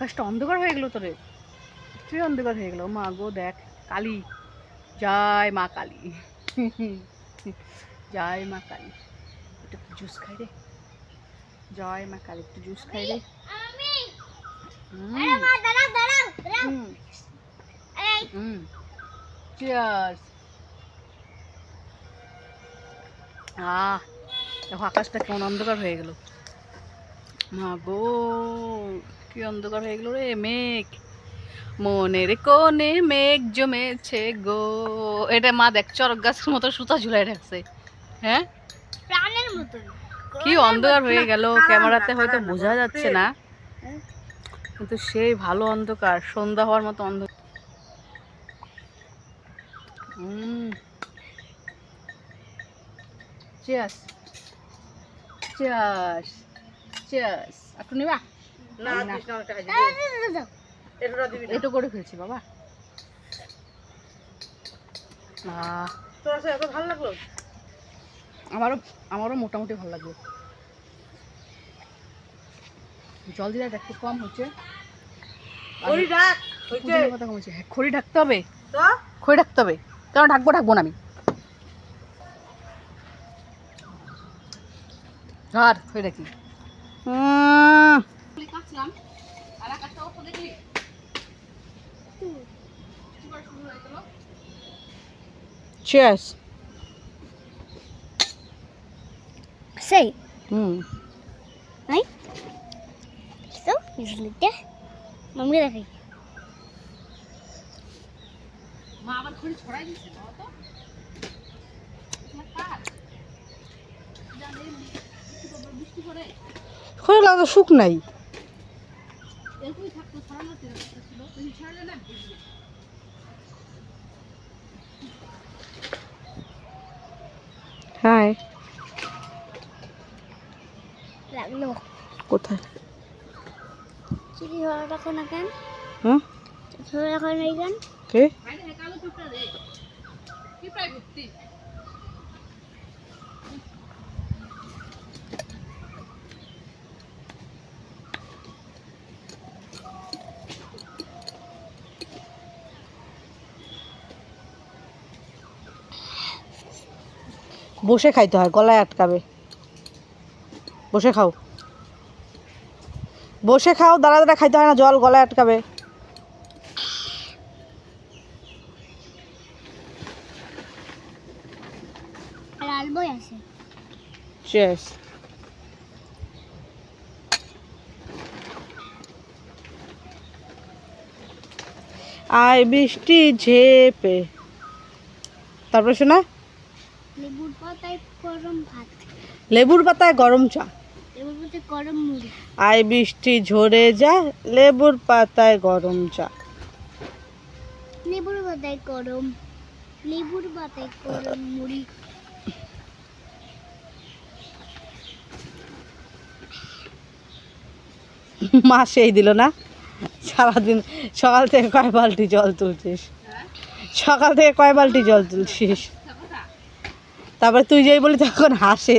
আকাশটা অন্ধকার হয়ে গেলো তোরে। তুই অন্ধকার হয়ে গেলো। মা গো দেখ কালী। জয় মা কালী। জয় মা কালী। একটু জুস খাই রে। জয় মা কালী একটু জুস খাই রে। চিয়ার্স আহ দেখো আকাশটা কেমন অন্ধকার হয়ে গেল। মা গো। কি অন্ধকার হয়ে গেল রে মেঘ। মনের কোণে মেঘ জমেছে গো। এটা মা দেখ চরক গাছের মতো সুতা ঝুলাই রাখছে। হ্যাঁ? প্রাণের কি অন্ধকার হয়ে গেল ক্যামেরাতে হয়তো বোঝা যাচ্ছে না। কিন্তু সেই ভালো অন্ধকার সন্ধ্যা হওয়ার মতো অন্ধকার। চিয়াস চিয়াস চিয়াস একটু নিবা। এটা করে ফেলছি বাবা। এত ভালো লাগল? আমারও আমারও মোটামুটি ভালো লাগল। জল দিলে একটু কম হচ্ছে। ডাক হ্যাঁ খড়ি ঢাকতে হবে। তো? খড়ি ঢাকতে হবে। কেন ঢাকবো ঢাকবো না আমি? আর খড়ি ঢাকি Cheers. সেই। হুম। নাই। তো ঝুলিতে মামকে দেখাই। মা আবার খড়ি ছড়াই দিচ্ছে বাবা তো। বৃষ্টি করে খড়ি লাগা সুখ নাই এরকমই থাকতো ছড়ানো ছিল তুমি ছড়ালে না হাই লাগল কোথায়? চিঠি ধরে রাখো না কেন? হ্যাঁ রাখো না কেন? কে? কালো টুকরা রে। কি প্রায় ভর্তি? বসে খাইতে হয় গলায় আটকাবে। বসে খাও। বসে খাও দাঁড়া দাঁড়া খাইতে হয় না জল গলায় আটকাবে। আয় বৃষ্টি ঝেপে। তারপরে শোনা? পাতায় গরম ভাত। লেবুর পাতায় গরম চা? লেবুর পাতায় গরম মুড়ি। আয় বৃষ্টি ঝরে যায় লেবুর পাতায় গরম চা। লেবুর পাতায় গরম লেবুর পাতায় গরম মুড়ি। মা সেই দিল না? সারাদিন সকাল থেকে কয় বালতি জল তুলছিস? সকাল থেকে কয় বালতি জল তুলছিস? তারপরে তুই যেই বলি তখন হাসে।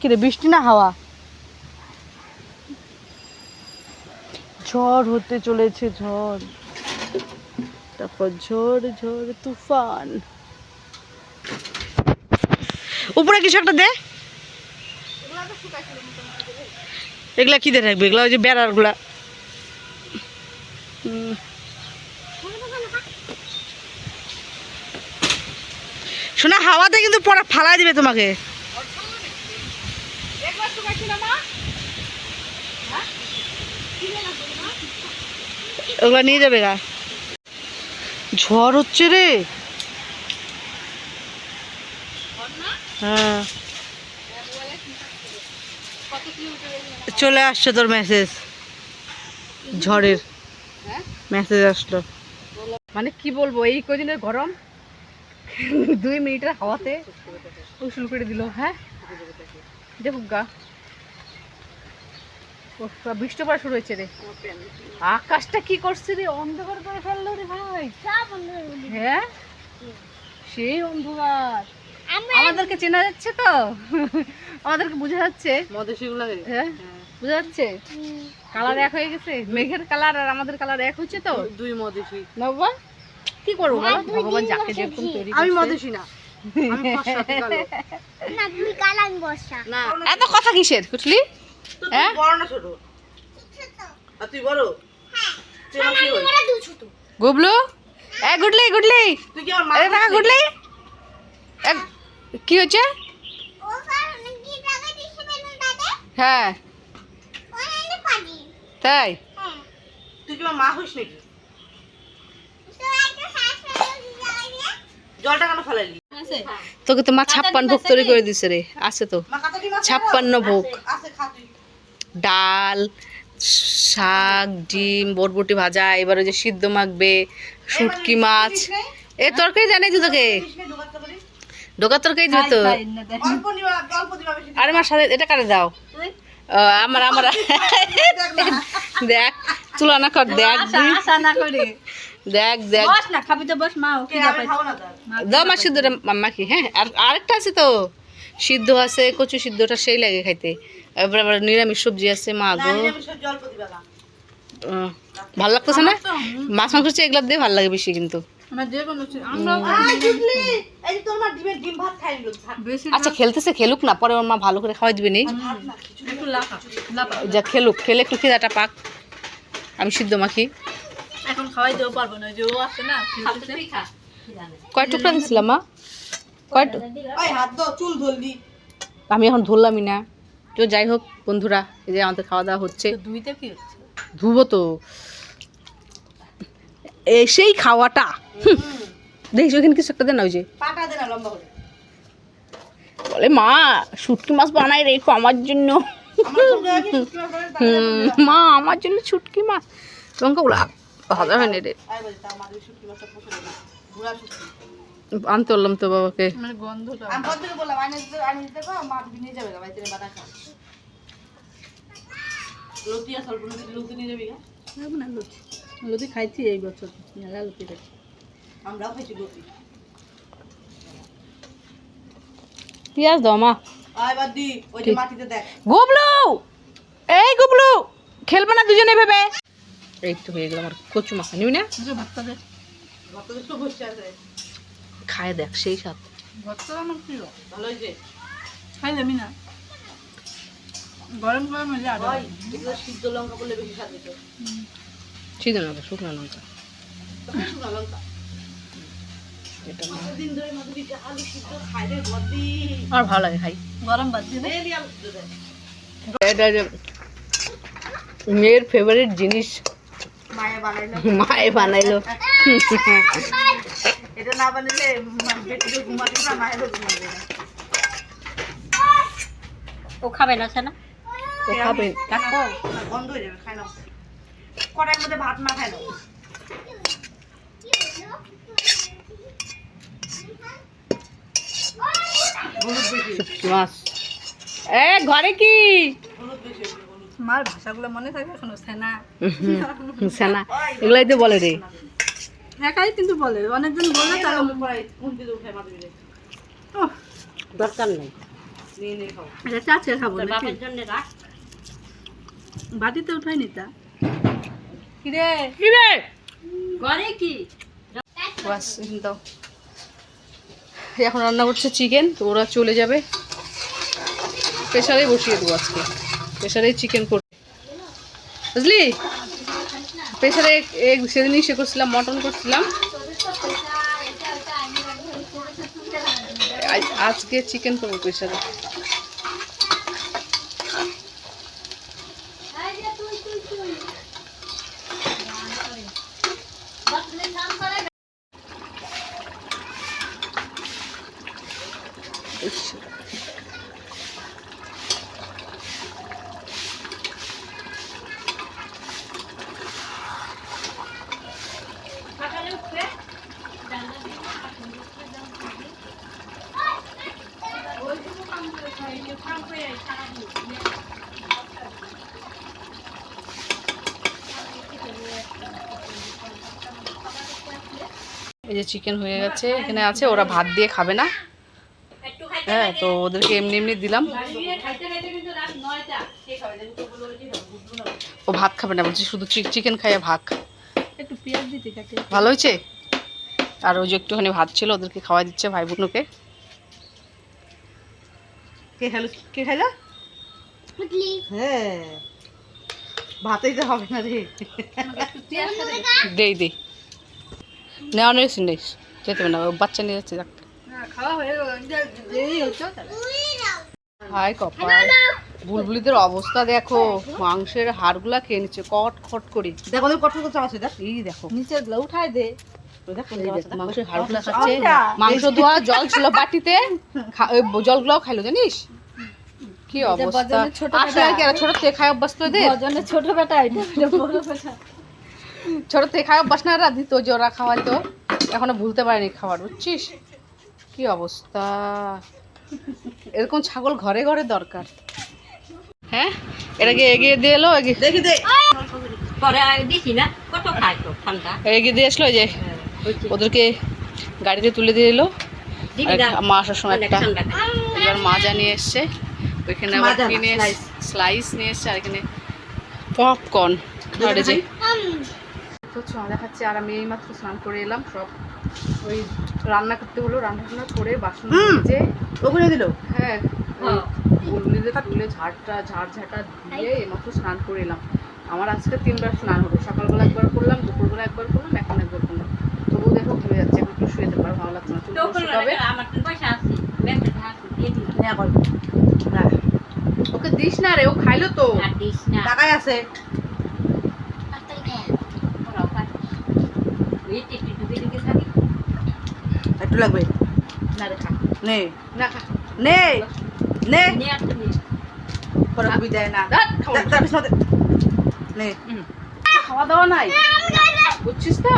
কিরে, বৃষ্টি না হাওয়া? ঝড় হতে চলেছে, ঝড়। তারপর ঝড় ঝড়, তুফান। উপরে কিছু একটা দে। এগুলা কি দিয়ে রাখবে? এগুলা ওই যে বেড়ারগুলা হুম। শোনা হাওয়াতে কিন্তু পড়া ফালাই দিবে তোমাকে। ওগুলা নিয়ে যাবে গা। ঝড় হচ্ছে রে। হ্যাঁ। চলে আসছে তোর মেসেজ ঝড়ের? মেসেজ আসলো। মানে কি বলব, এই কদিনের গরম? দুই মিনিটের হাওয়াতে উসুল করে দিল হ্যাঁ? দেখুক গা। উফ, বা শুরু হয়েছে রে। আকাশটা কি করছে রে? অন্ধকার করে ফেলল রে ভাই। হ্যাঁ? সেই অন্ধকার। আমাদেরকে চেনা যাচ্ছে তো? আমাদেরকে বোঝা যাচ্ছে? হ্যাঁ? বোঝা যাচ্ছে? কালার এক হয়ে গেছে। মেঘের কালার আর আমাদের কালার এক হচ্ছে তো? দুই মদেশি না বাবা কি করব বলো? ভগবান যাকে যেরকম তৈরি আমি করছে। মদেশি না আমি ফর্সা, তুই কালো। না তুমি কালাং বসা না। এত কথা কিসের বুঝলি হ্যাঁ? বড় না ছোট? আর তুই বড়? তুই আমার কি হই? ওরা দু ছোট। গুবলু? এ গুডলি গুডলি। আরে টাকা গুডলি। কি হচ্ছে? হ্যাঁ। ও এনে পানি তাই? হ্যাঁ। তুই কি মা হইস নাকি তো একটা শ্বাস ফেলে জলটা কেন ফেলালি? তোকে তো মা ছাপ্পান ভোগ তৈরি করে দিছে রে। আছে তো। ছাপ্পান্ন ভোগ। আছে খা তুই ডাল শাক ডিম বরবটি ভাজা এবার ওই যে সিদ্ধ মাখবে শুটকি মাছ। এ তরকারি জানাই তো তোকে। ডোকা তরকারি? দিবে তো। আরে মার সাথে এটা কাটে দাও। আমার আমার। দেখ তুলনা কর দেখ। দেখ দেখ। কে আমি খাব না তার দাও মা সিদ্ধটা মাখি হ্যাঁ আর আরেকটা আছে তো। সিদ্ধ আছে কচু সিদ্ধটা সেই লাগে খাইতে। এবার আবার নিরামিষ সবজি আছে মা গো। না। ভালো লাগতেছে না? মাছ মাংস হচ্ছে এগুলা দিয়ে ভালো লাগে বেশি কিন্তু। মা আচ্ছা খেলতেছে খেলুক না পরে ওর মা ভালো করে খাওয়াই দিবে নি। না যা খেলুক খেলে একটু খিদাটা পাক। আমি সিদ্ধ মাখি। এখন খাওয়াই দেবো পারব না। যে ও আছে না কয় টুকরা দিছিলাম মা? কয় আমি এখন ধরলামই না। তো যাই হোক বন্ধুরা এই যে আমাদের খাওয়া দাওয়া হচ্ছে। দুইতে কি ধুবো তো। এসেই খাওয়াটা। দেখিস ওখানে কিছু একটা দেন না ওই যে। বলে মা শুটকি মাছ বানাই রেখো আমার জন্য। মা আমার জন্য শুটকি মাছ। লঙ্কা গুলা ভাজা হয়নি রে। আনতে বললাম তো বাবাকে। মানে লতি খাইছি এই বছর। মেলা লুচি খাইছি। আমরাও খাইছি লতি। পেঁয়াজ দাও মা। গুবলু! এই গুবলু! খেলবে না দুজনে ভেবে এই তো হয়ে গেল আমার কচু মাখা। নিবি না? যে ভর্তা দে। ভক্ত তো বসে আছে। খায় দেখ সেই সাথ ভর্তা আমার প্রিয়। ভালো হয়েছে? খাই না? গরম গরম হলে আরও সিদ্ধ লঙ্কা করলে বেশি স্বাদ হতো সিদ্ধ লঙ্কা শুকনো লঙ্কা। শুকনো লঙ্কা। এটা দিন ধরে মাধুরী যে আলু সিদ্ধ খাই রে বদি? আর ভালো লাগে খাই। গরম বাদ মেয়ের ফেভারিট জিনিস মায়ে বানাইলো। মায়ে বানাইলো। এটা না বানাইলে পেটে ঘুমাতে না মায়েরও ঘুমাবে না। ও খাবে না সে না তো খাবে বন্ধ হয়ে যাবে খাই না কড়াইয়ের মধ্যে ভাত না খাই না মাছ এ ঘরে কি? মার ভাষাগুলো মনে থাকে এখনও সেনা। সেনা এগুলাই তো বলে রে একাই কিন্তু বলে অনেকজন বললে তারা দরকার নেই। নিয়ে নিয়ে খাও। এটা চাচে খাব বাটিতে উঠাই নিতা কিরে? কি রে ঘরে কি? দাও এখন রান্না করছে চিকেন তো ওরা চলে যাবে। প্রেশারে বসিয়ে দেবো আজকে। প্রেশারেই চিকেন করবে বুঝলি? প্রেশারে সেদিনই সে করছিলাম মটন করছিলাম। আজকে চিকেন করব প্রেশারে ইস, এই যে চিকেন হয়ে গেছে এখানে আছে ওরা ভাত দিয়ে খাবে না। হ্যাঁ তো ওদেরকে এমনি এমনি দিলাম। ও ভাত খাবে না বলছি শুধু চিকেন খাইয়ে ভাগ একটু পেঁয়াজ দিতে ভালো হয়েছে? আর ওই যে একটুখানি ভাত ছিল ওদেরকে খাওয়া দিচ্ছে ভাই বোনকে। কে হ্যাঁ। ভাতেই তো হবে না রে। দেই দেই। নেই। সিন্ডিস যেতে না বাচ্চা নিয়ে যাচ্ছে হয়ে হাই কপাল। বুলবুলিদের অবস্থা দেখো মাংসের হাড়গুলা খেয়ে নিচ্ছে কট খট করে। দেখো কত কত আছে দেখ এই দেখো। গুলো উঠায় দে। মাংসের হাড়গুলা খাচ্ছে। মাংস ধোয়া জল ছিল বাটিতে জলগুলাও খাইলো জানিস? কি অবস্থা। ছোট আসলে আর কি ছোট থেকে খায় অভ্যাস তো এদের ছোট বেটা এটা বড় বেটা। ছোট থেকে না এরা দিত যে ওরা খাওয়াইতো এখনও ভুলতে পারেনি খাবার বুঝছিস? কি অবস্থা? এরকম ছাগল ঘরে ঘরে দরকার। হ্যাঁ? এটাকে এগিয়ে দিয়ে এলো? এগিয়ে দিয়ে আসলো এই যে ওদেরকে গাড়িতে তুলে দিয়ে এলো। মা আসার সময় একটা এবার মাজা নিয়ে এসছে ওইখানে আবার কিনে। স্লাইস নিয়ে এসছে আর এখানে পপকর্ন আর যে তো ছোঁয়া দেখাচ্ছে আর আমি এইমাত্র স্নান করে এলাম সব ওই রান্না করতে হলো রান্না টান্না করে বাসন হুম। যে ওখানে দিল? হ্যাঁ তুলে ঝাড়টা ঝাড় ঝাঁটা দিয়ে এইমাত্র স্নান করে এলাম। আমার আজকে তিনবার স্নান হলো সকালবেলা একবার করলাম দুপুরবেলা একবার করলাম এখন একবার করলাম। তবু দেখো ঘুরে যাচ্ছে এখন একটু শুয়ে যেতে পারো ভালো লাগছে না হ্যাঁ ওকে দিস না রে ও খাইলো তো। টাকায় আছে। একটু লাগবে? না রে খা নে। না খা। নে। নে। পরে কবি দেয় না। ধ্যাৎ, খাব না। দেখ, তার পিছনে নে। খাওয়া দাওয়া নাই? বুঝছিস তো?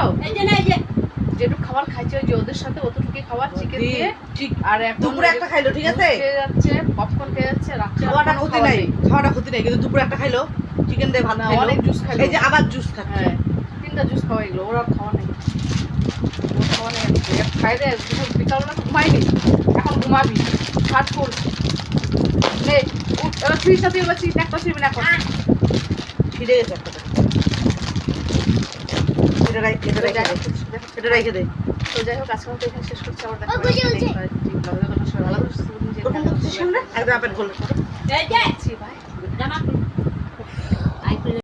যেটুকু খাবার খাইছে ওই যে ওদের সাথে অতটুকু খাবার চিকেন দিয়ে। ঠিক। আর দুপুরে একটা খাইলো ঠিক আছে? খেয়ে যাচ্ছে পপকর্ন খেয়ে যাচ্ছে খাওয়াটা ক্ষতি নাই। খাওয়াটা ক্ষতি নাই কিন্তু দুপুরে একটা খাইলো চিকেন দিয়ে ভাত খাইলো। অনেক juice খাইলো। এই যে আবার জুস খাচ্ছে। হ্যাঁ। তিনটা জুস খাওয়া এগুলো ওর আর খাওয়া নেই। এখন ঘুমাবি হাত কর নে এবার ছিঁড়িস তুই এবার একটা ছিঁড়ে গেছে একটা এটা রাই এটা হোক, এটা রাইখে দে তো যাই হোক আজকে এখানে শেষ করছি আবার দেখা। হবে নিজের ওরকম খেয়াল করছিস রাখো। সামনে